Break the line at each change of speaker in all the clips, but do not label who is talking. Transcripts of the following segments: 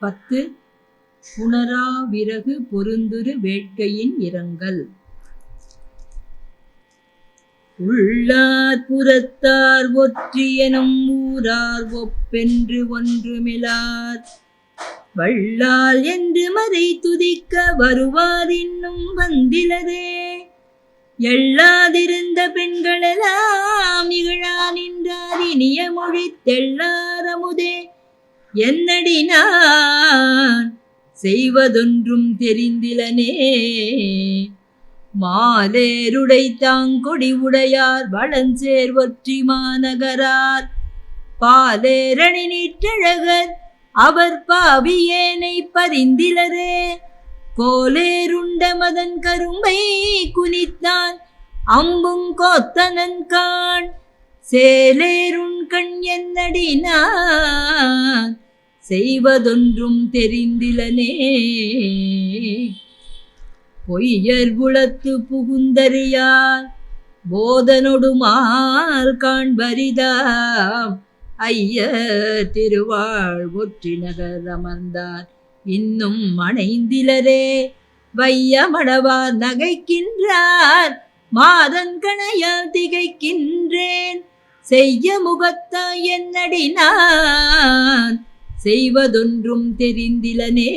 பத்து புனராவிறகு பொருந்துரு வேட்கையின் இரங்கல். உள்ளார் புறத்தார் ஒற்றியனும் ஊரார் ஒப்பென்று ஒன்றுமிலார். வள்ளால் என்று மறை துதிக்க வருவார் இன்னும் வந்திலதே. எள்ளாதிருந்த பெண்களெல்லாம் இகழா நின்றார் இனிய மொழி தெள்ளாரமுதே என்னடி நான்? செய்வதொன்றும் தெரிந்திலனே. மாலேருடை தாங்கொடி உடையார் வளஞ்சேர் ஒற்றி மாநகரார். பாலேரணி நீற்றழகர் அவர் பாவியேனை பரிந்திலரே. கோலேருண்ட மதன் கரும்பை குனித்தான் அம்பும் கோத்தனன் கான். சேலேருண் கண் என்னடினான் செய்வதொன்றும் தெரிந்திலனே. பொய்யர் குலத்து புகுந்தறியார் போதனொடுமால் காண்பரிதாம். ஐய திருவாழ் ஒற்றி நகர் அமர்ந்தார் இன்னும் மனைந்திலரே வையமடவார் நகைக்கின்றார் மாதன் கணையால் திகைக்கின்றேன். செய்ய முகத்தாய் என்னடி நான் செய்வதொன்றும் தெரிந்திலனே.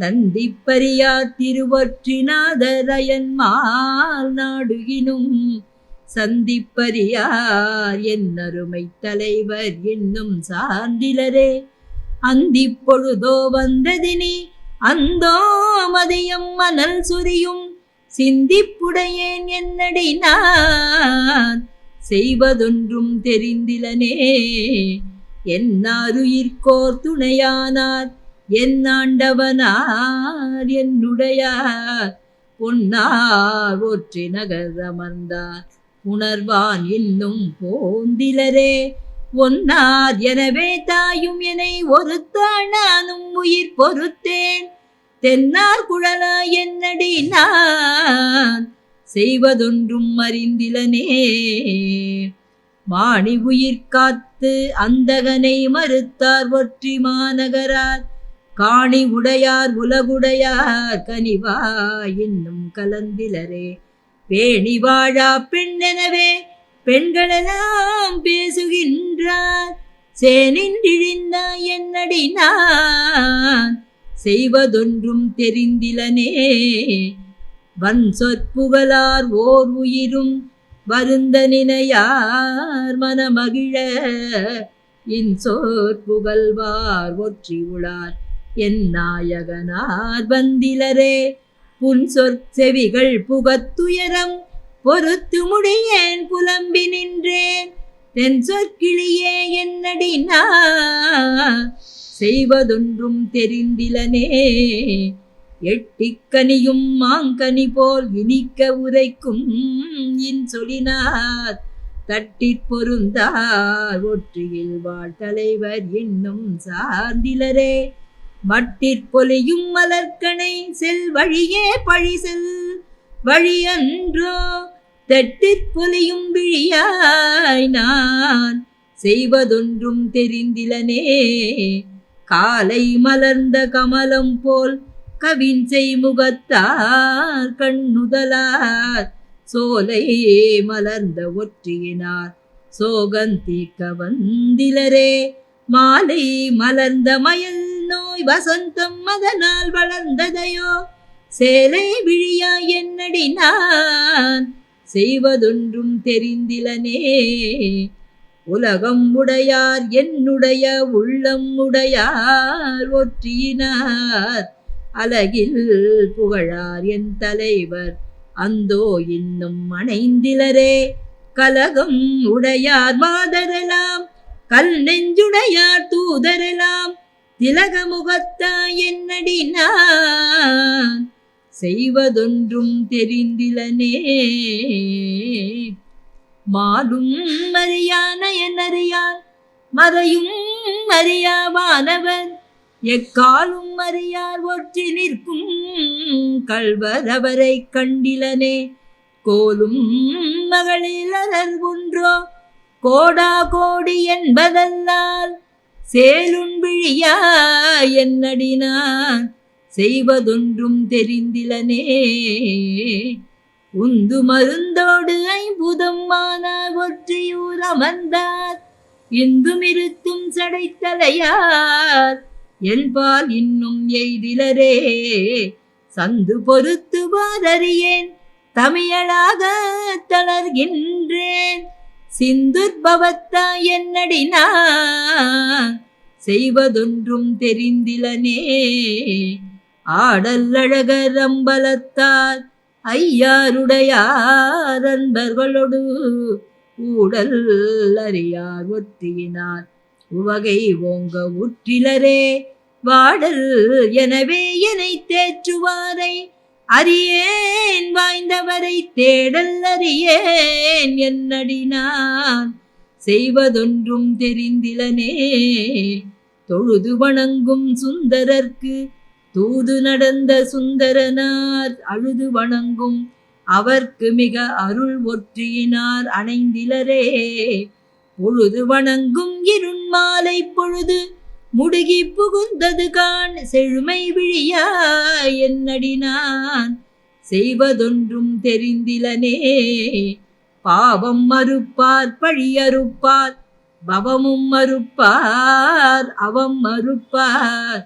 நந்திப்பரியா திருவற்றிநாதரயன்மால் நாடுகினும் சந்திப்பரியார் என் அருமை தலைவர் என்னும் சார்ந்திலரே. அந்தி பொழுதோ வந்ததினி அந்தோ மதியம் மணல் சுரியும் சிந்திப்புடையேன் என்னடி நான் செய்வதொன்றும் தெரிந்திலனே. என்னாருயிர்கோர் துணையானார். என் ஆண்டவனார் என்னுடையார். பொன்னார் ஒற்றி நகரமர்ந்தார் உணர்வான் இன்னும் போந்திலரே. ஒன்னார் எனவே தாயும் என்னை ஒருத்தாள் நானும் உயிர் பொறுத்தேன் தென்னார் குழலா என்னடி நான். செய்வதொன்றும் அறிந்திலனே. மாணி உயிர் காத்து அந்தகனை மறுத்தார் ஒற்றி மாநகரார். காணி உடையார் உலகுடையார் கனிவா இன்னும் கலந்திலரே. பேணி வாழா பெண்ணெனவே பெண்களெல்லாம் பேசுகின்றார். சேனின்றிழிந்தா என்னடினான். செய்வதொன்றும் தெரிந்திலனே. வன் சொற்புகளார் ஓர் உயிரும் வருந்த நினையார் மனமகிழ இன் புகழ்வார் ஒற்றி உளார் என் நாயகனார் வந்திலரே புன் சொற்செவிகள் புகத்துயரம் பொறுத்து முடியேன் புலம்பி நின்றேன் தென் சொற்கிளியே என்னடி செய்வதொன்றும் தெரிந்திலனே. எட்டிக்கனியும் மாங்கனி போல் இனிக்க உரைக்கும் இன் சொலினார் தட்டிற் பொருந்தார் ஒற்றியில் வாழ் தலைவர் என்னும் சார்ந்திலரே. மட்டிற் பொலியும் மலர்கனை செல் வழியே பழி செல் வழியன்றோ தட்டிற் பொலியும் விழியாய் நான் செய்வதொன்றும் தெரிந்திலனே. காலை மலர்ந்த கமலம் போல் கவின் செய்முகத்தார் கண்ணுதலார். சோலையே மலர்ந்த ஒற்றியினார். சோகந்தீக்க வந்திலரே மாலை மலர்ந்த மயல் நோய் வசந்தம் மதனால் வளர்ந்ததையோ. சேலை விழியா என்னடி நான் செய்வதொன்றும் தெரிந்திலனே. உலகம் உடையார் என்னுடைய உள்ளம் உடையார் ஒற்றியினார். அலகில் புகழார் என் தலைவர். அந்தோ இன்னும் அணைந்திலரே. கலகம் உடையார் மாதரெல்லாம் கல் நெஞ்சுடையார் தூதரெல்லாம் திலக முகத்தா என்னடி செய்வதொன்றும் தெரிந்திலனே. மாலும் அறியான என்னறியார் மறையும் அறியாவானவன் எக்காலும் அறியார் ஒற்றி நிற்கும் கள்வரவரை கண்டிலனே. கோலும் மகளிலர் ஒன்றோ கோடா கோடி என்பதல்லால் சேலும் விழியா என்னடினான் செய்வதொன்றும் தெரிந்திலனே. உந்து மருந்தோடு ஐம்புதம் மானார் ஒற்றியூர் அமர்ந்தார். இந்தும் இருத்தும் சடைத்தலையார். என்பால் இன்னும் எய்திலரே. சந்து பொறுத்து அறியேன் தமிழாக தளர்கின்றேன். சிந்துர்பவத்தா என்னடினா செய்வதொன்றும் தெரிந்திலனே. ஆடல் அழகர் அம்பலத்தார் ஐயாருடையார் அன்பர்களோடு ஊடல் அறியார் ஒற்றியினார். உவகை ஓங்க உற்றிலரே வாடல் எனவே என்னை தேற்றுவாரை. அறியேன் வாய்ந்தவரை தேடல் அறியேன் என்னடினான் செய்வதொன்றும் தெரிந்திலனே. தொழுது வணங்கும் சுந்தரர்க்கு தூது நடந்த சுந்தரனார். அழுது வணங்கும் அவர்க்கு மிக அருள் ஒற்றியினார் அணைந்திலரே. உழுது வணங்கும் இருண்மாலை பொழுது முடுகி புகுந்தது கான் செழுமை விழியா என்னடினான் செய்வதொன்றும் தெரிந்திலனே. பாவம் மறுப்பார் பழியறுப்பார் பவமும் மறுப்பார் அவம் மறுப்பார்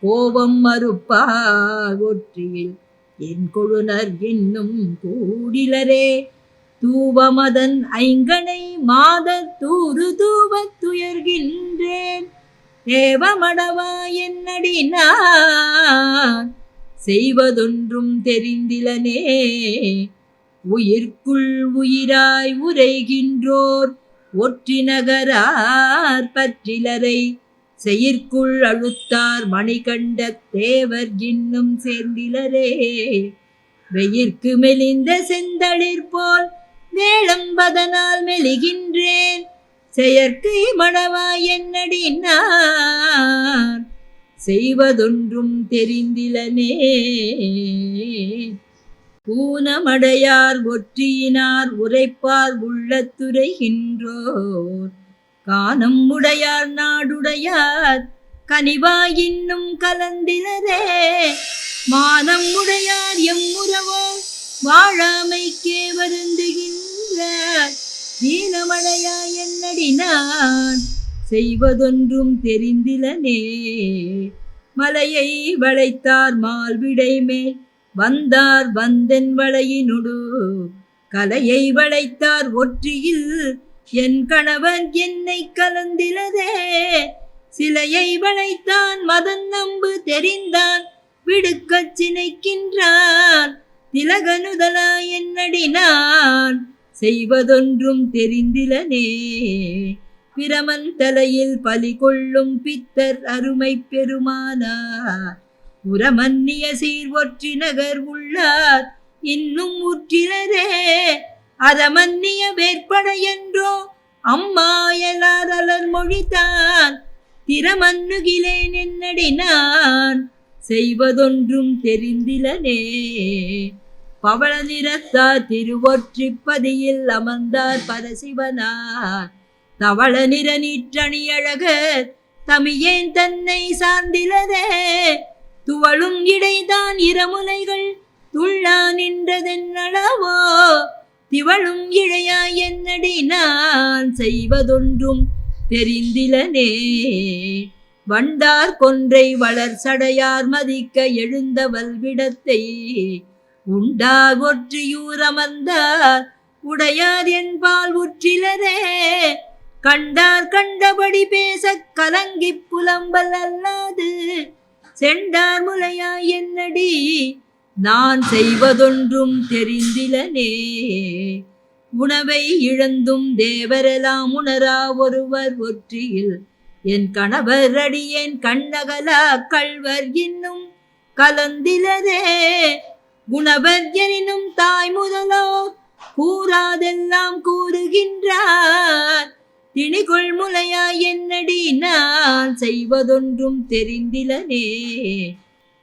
கோபம் மறுப்பார். ஒற்றியில் என் கொழுனர் இன்னும் கூடிலரே. தூவமதன் ஐங்கனை மாதர் தூது தூவத் துயர்கின்றேன் தேவமடவா என்னடினான்? செய்வதொன்றும் தெரிந்திலனே. உயிர்க்குள் உயிராய் உரைகின்றோர் ஒற்றி நகரார் பற்றிலரை. செயற்குள் அழுத்தார் மணிகண்ட தேவர் இன்னும் சேர்ந்திலரே. வெயிர்க்கு மெலிந்த செந்தளிர் போல் மேளம்பதனால் மெலிகின்றேன். செயற்கை மடவா என்னடினார் செய்வதொன்றும் தெரிந்திலனே. பூனமடையார் ஒற்றியினார் உரைப்பார் உள்ளத்துரைகின்றோர் காணம் உடையார் நாடுடையார் கனிவாய் இன்னும் கலந்திலரே. மானம் உடையார் எம்முறவோ வாழாமைக்கே வருந்துகின்ற வருந்துகின்றார் தீனமடையா என்னடினான் செய்வதொன்றும் தெரிந்திலனே. மலையை வளைத்தார் மால்விடை மேல். வந்தார் வந்தன் வளையினுடு. கலையை வளைத்தார் ஒற்றியில். என் கணவன் என்னை கலந்திலதே. சிலையை வளைத்தான் மதன் நம்பு தெரிந்தான். விடுக்கச் சினைக்கின்றான். திலகனுதலா என்னடினான் செய்வதொன்றும் தெரிந்திலனே. பிரமன் தலையில் பலி கொள்ளும் பித்தர் அருமை பெருமானார். உரமன்னிய சீர் ஒற்றி நகர் உள்ளார். இன்னும் உற்றிலரே அறமன்னிய வேற்பட என்றோ அம்மாயலாதலர் மொழிதான். திறமன்னுகிலேன் என்னடினான் செய்வதொன்றும் தெரிந்திலனே. பவள நிறத்தார் திருவொற்றிப்பதியில் அமர்ந்தார் பரசிவனார். தவள நிற நீற்றணி அழக தமியேன் தன்னை சார்ந்திலதே. துவளும் இடைதான் இரமுலைகள் துள்ளா நின்றதென்னளவோ திவளும் இழையாய் என்னடி நான் செய்வதொன்றும் தெரிந்திலனே. வண்டார் கொன்றை வளர் சடையார் மதிக்க எழுந்த வல்விடத்தை உண்டார் ஒற்றியூர் அமர்ந்தார் உடையார் என்பால் உற்றிலரே. கண்டார் கண்டபடி பேச கலங்கி புலம்பல் அல்லாது சென்றார் முலையா என்னடி நான் செய்வதொன்றும் தெரிந்திலனே. உணவை இழந்தும் தேவரெல்லாம் உணரா ஒருவர் ஒற்றியில் என் கணவர் அடியேன் கண்ணகலா கள்வர் இன்னும் கலந்திலதே குணவர் எனினும் தாய் முதலோ கூறாதெல்லாம் கூறுகின்றார். திணிகொள் முலையா என்னடி நான் செய்வதொன்றும் தெரிந்திலனே.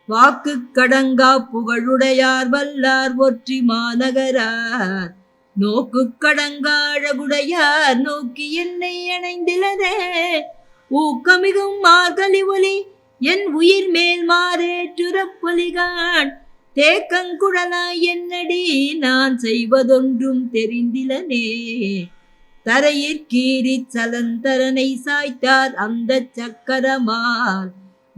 வாக்கு கடங்கா புகழுடையார் வல்லார் ஒற்றி மாநகரார். நோக்கு கடங்கா அழகுடையார் நோக்கி என்னை அணைந்திலதே ஊக்கமிகும் மார்கழி ஒலி என் உயிர் மேல் மாறேற்றுறப்பொலிகான் தேக்கங்குழலாய் என்னடி நான் செய்வதொன்றும் தெரிந்திலனே. தரையிற் கீறிச் சலந்தரனை சாய்த்தார் அந்த சக்கரமால்.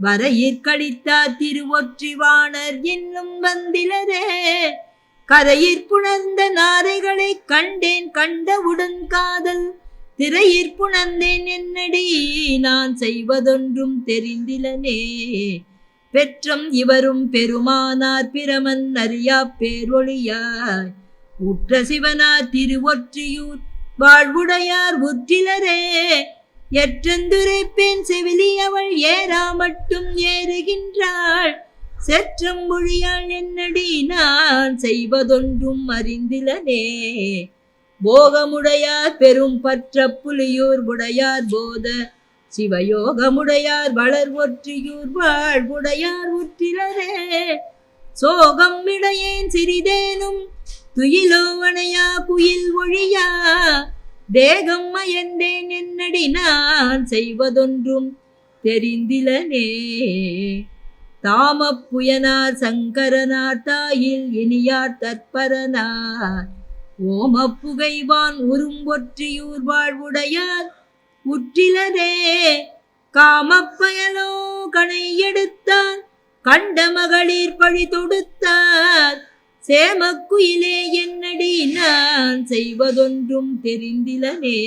வரையிற் கழித்தார் திருவொற்றிவாணர் என்னும் வந்திலரே. கரையிற் புணர்ந்த நாரைகளைக் கண்டேன் கண்டவுடன் காதல். திரையிற் புணர்ந்தேன் என்னடி? நான் செய்வதொன்றும் தெரிந்திலனே. பெற்றம் இவரும் பெருமானார் பிரமன் அறியா பேரொழியாய். உற்ற சிவனார் திருவொற்றியூர் வாழ்வுடையார் உற்றிலரே. எற்றந்துரைப்பேன் செவிலி அவள் ஏறா மட்டும் ஏறுகின்றாள். செற்றம் மொழியாள் என்னடி நான் செய்வதொன்றும் அறிந்திலனே. போகமுடையார் பெரும் பற்ற புலியூர் உடையார் போத சிவயோகமுடையார் வளர் ஒற்றியூர் வாழ்வுடையார் உற்றிலரே. சோகம் இடையேன் சிறிதேனும் துயிலோவனையா குயில் ஒழியா. தேகம் மயந்தேன் என்னடி நான் செய்வதொன்றும் தெரிந்திலனே. தாமப்புயனார் சங்கரனார் தாயில் இனியார் தற்பரனார். ஓமப்புகைவான் உரும்பொற்றியூர் வாழ்வுடையார் உற்றிலரே காமப்பயலோ கணை எடுத்தார் கண்ட மகளிர் பழி தொடுத்தார். சேமக்குயிலே என்னடி நான் செய்வதொன்றும் தெரிந்திலனே.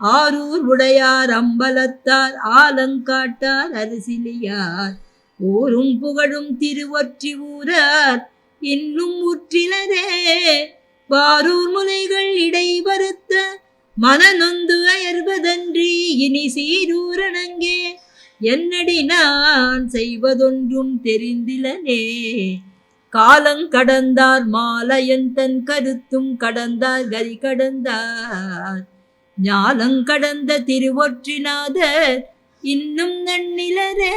ஆரூர் உடையார் அம்பலத்தார் ஆலங்காட்டார் அரசிலியார். ஊரும் புகழும் திருவொற்றி ஊரார். இன்னும் உற்றிலரே பாரூர் முனைகள் இடைவருத்த மனநொந்து அயர்வதன்றி இனி சீரூரணங்கே. என்னடி நான் செய்வதொன்றும் தெரிந்திலனே. காலங்கடந்தார் மாலையன் தன் கருத்தும் கடந்தார் கரி கடந்தார். ஞாலங்கடந்த திருவொற்றிநாதர் இன்னும் நன்னிலரே.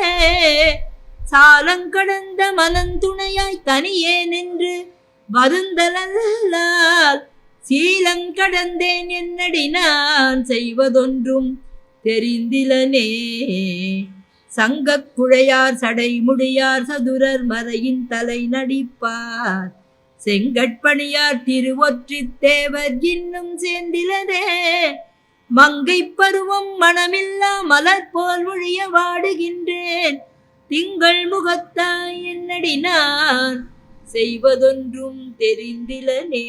சாலங்கடந்த மனந்துணையாய் தனியே நின்று வருந்தலால் சீலங்கடந்தேன் என்னடி நான் செய்வதொன்றும் தெரிந்திலனே. சங்கக் குழையார் சடைமுடியார் சதுரர் மறையின் தலை நடிப்பார். செங்கட்பணியார் திருவொற்றித் தேவர் இன்னும் சேர்ந்திலரே மங்கை பருவம் மனமில்லா மலர் போல் ஒழிய வாடுகின்றேன். திங்கள் முகத்தாய் என்னடி நான் செய்வதொன்றும் தெரிந்திலனே.